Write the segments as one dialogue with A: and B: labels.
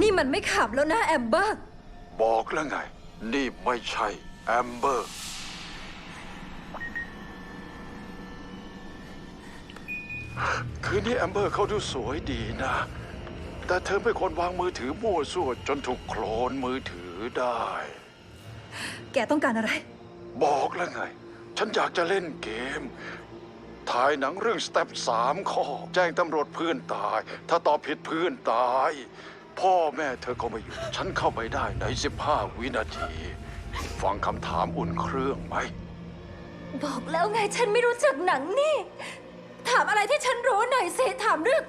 A: นี่มันไม่ขับแล้วนะแอมเบอร์
B: บอกแล้วไง นี่ไม่ใช่แอมเบอร์ คืนนี้แอมเบอร์เขาดูสวยดีนะ แต่เธอเป็นคนวางมือถือมั่วซั่วจนถูกโคลนมือถือได้
A: แกต้องการอะไร
B: บอกแล้วไง ฉันอยากจะเล่นเกม ถ่ายหนังเรื่องสเต็ปสามข้อ แจ้งตำรวจเพื่อนตาย ถ้าตอบผิดเพื่อนตาย พ่อแม่เธอก็ไม่อยู่ ฉันเข้าไปได้ใน 15 วินาที ฟังคำถามอุ่นเครื่องไหม
A: บอกแล้วไงฉันไม่รู้จักหนังนี่ ถามอะไรที่ฉันรู้หน่อยสิ ถามเรื่อง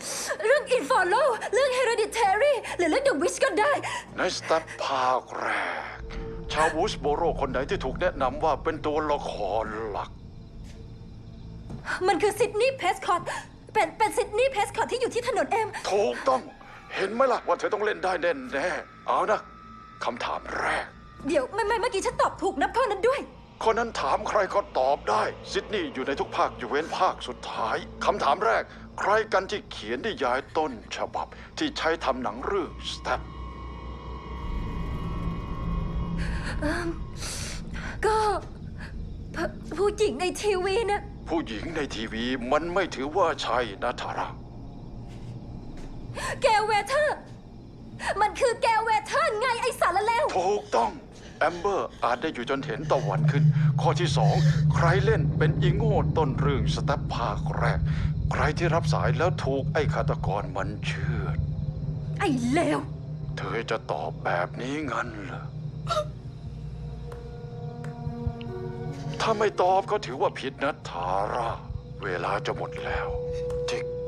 A: เรื่อง Infolo เรื่อง Hereditary หรือเรื่อง The Witch ก็ได้
B: ในสเต็ปภาคแรก ชาววูสโบโรคนไหนที่ถูกแนะนำว่าเป็นตัวละครหลัก
A: มันคือซิดนีย์เพสคอตเป็นเป็นซิดนีย์เพสคอตที่อยู่ที่ถนนเอ็ม
B: ถูกต้อง เห็นไหมล่ะว่าเธอต้องเล่นได้แน่แน่ๆเอานะคำถามแรก
A: เดี๋ยวไม่ไม่เมื่อกี้ฉันตอบถูกนับข้อนั้นด้วย
B: คนนั้นถามใครก็ตอบได้ซิดนีย์อยู่ในทุกภาคอยู่เว้นภาคสุดท้ายคำถามแรก ใครกันที่เขียนนิยายต้นฉบับ ที่ใช้ทำหนังเรื่องส t ต p
A: ก็ผผู้หญิงในทีวีนะ
B: ผู้หญิงในทีวีมันไม่ถือว่าใช่นะทารา
A: แกวเวเทอร์ มันคือแกวเวเทอร์ไงไอสารเลว
B: ถูกต้อง แอมเบอร์อาจได้อยู่จนเห็นตะวันขึ้น ข้อที่สองใครเล่นเป็นอีโง่ต้นเรื่องสแตปภาคแรก ใครที่รับสายแล้วถูกไอ้ฆาตกรมันเชื่อด
A: ไอเลว
B: เธอจะตอบแบบนี้งั้นเหรอ ถ้าไม่ตอบก็ถือว่าผิดนะทาร่า เวลาจะหมดแล้วติ๊กตอกติ๊ก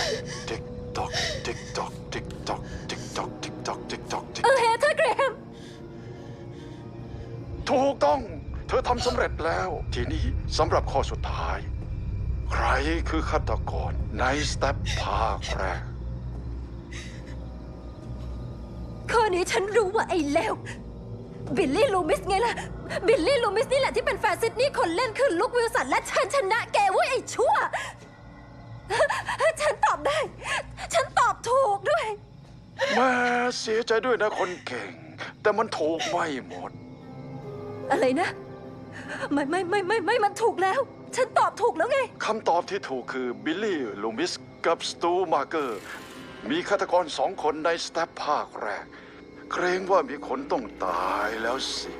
B: ตอกติ๊กตอกติ๊กตอกติ๊กตอกติ๊กตอกติ๊กตอกติ๊กตอกติ๊ก
A: เออเฮเธอร์เกรม
B: ถูกต้อง เธอทำสำเร็จแล้ว ทีนี้สำหรับข้อสุดท้าย ใครคือฆาตกรในสเต็ปภาคแรก
A: ข้อนี้ฉันรู้ว่าไอ้เลวบิลลี่ลูมิสไงล่ะ บิลลี่ลูมิสนี่แหละที่เป็นแฟนซิดนี่คนเล่นคือลูกวิลสันและฉันชนะแกเว้ยไอ้ชั่ว ฉันตอบได้ ฉันตอบถูกด้วย
B: แม่เสียใจด้วยนะคนเก่ง แต่มันถูกไม่หมด
A: อะไรนะ ไม่ไม่ไม่ไม่ไม่มันถูกแล้ว ฉันตอบถูกแล้วไง
B: คำตอบที่ถูกคือบิลลี่ลูมิสกับสตูมาร์เกอร์ มีฆาตกรสองคนในสเต็ปภาคแรก เกรงว่ามีคนต้องตายแล้วสิ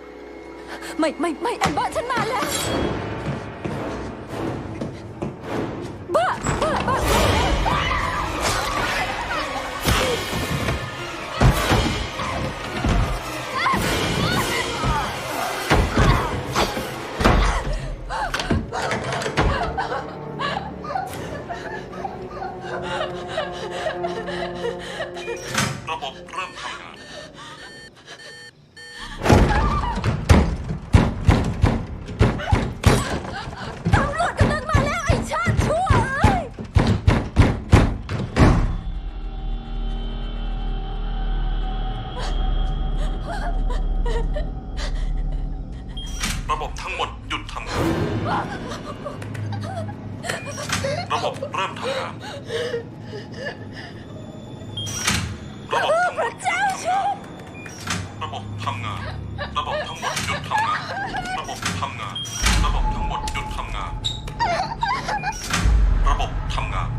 A: ไม่ไม่ไม่แอมเบอร์ฉันมาแล้ว บบทั้งหมดหยุดทำงาน
C: ระบบเริ่มทำงาน
A: ระบบทั้งหมดหยุดทำงาน ระบบทำงาน
C: ระบบทั้งหมดหยุดทำงาน ระบบทำงาน ระบบทั้งหมดหยุดทำงาน ระบบทำงาน